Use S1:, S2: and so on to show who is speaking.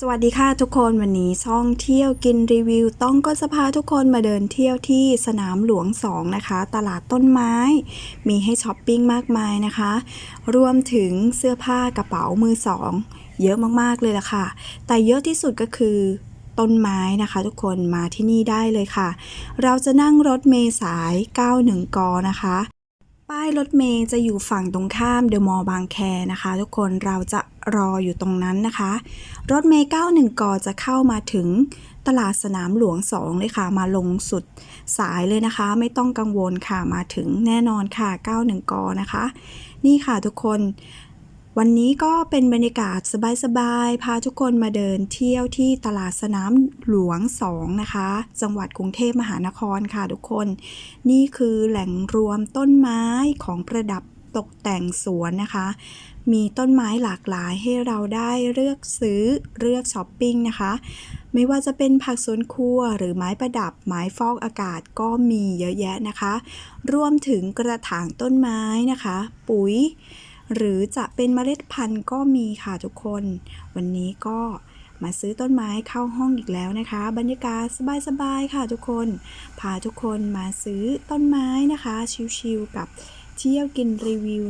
S1: สวัสดีค่ะทุกคนวันนี้ช่องเที่ยวกินรีวิว ต้องก็จะพาทุกคนมาเดินเที่ยวที่สนามหลวง 2 นะคะ ตลาดต้นไม้ มีให้ช้อปปิ้งมากมายนะคะ รวมถึงเสื้อผ้ากระเป๋ามือสอง เยอะมากๆเลยล่ะค่ะ แต่เยอะที่สุดก็คือต้นไม้นะคะทุกคนมาที่นี่ได้เลยค่ะ เราจะนั่งรถเมลสาย 91กนะคะ ป้ายรถเมย์จะอยู่ฝั่งตรงข้ามเดอะมอลล์บางแคนะคะ ทุกคนเราจะรออยู่ตรงนั้นนะคะ รถเมย์91กจะเข้ามาถึงตลาดสนามหลวง 2 เลยค่ะ มาลงสุดสายเลยนะคะ ไม่ต้องกังวลค่ะมาถึงแน่นอนค่ะ 91กนะคะ นี่ค่ะทุกคน วันนี้ก็เป็นบรรยากาศสบายๆ พาทุกคนมาเดินเที่ยวที่ตลาดสนามหลวง 2 นะคะ จังหวัดกรุงเทพมหานครค่ะทุกคน นี่คือแหล่งรวมต้นไม้ของประดับตกแต่งสวนนะคะ มีต้นไม้หลากหลายให้เราได้เลือกซื้อเลือกช้อปปิ้งนะคะ ไม่ว่าจะเป็นผักสวนครัวหรือไม้ประดับไม้ฟอกอากาศก็มีเยอะแยะนะคะ รวมถึงกระถางต้นไม้นะคะ ปุ๋ย หรือจะเป็นเมล็ดพันธุ์ก็มีค่ะทุกคน วันนี้ก็มาซื้อต้นไม้เข้าห้องอีกแล้วนะคะ บรรยากาศสบายๆค่ะทุกคน พาทุกคนมาซื้อต้นไม้นะคะ ชิวๆกับเที่ยวกินรีวิว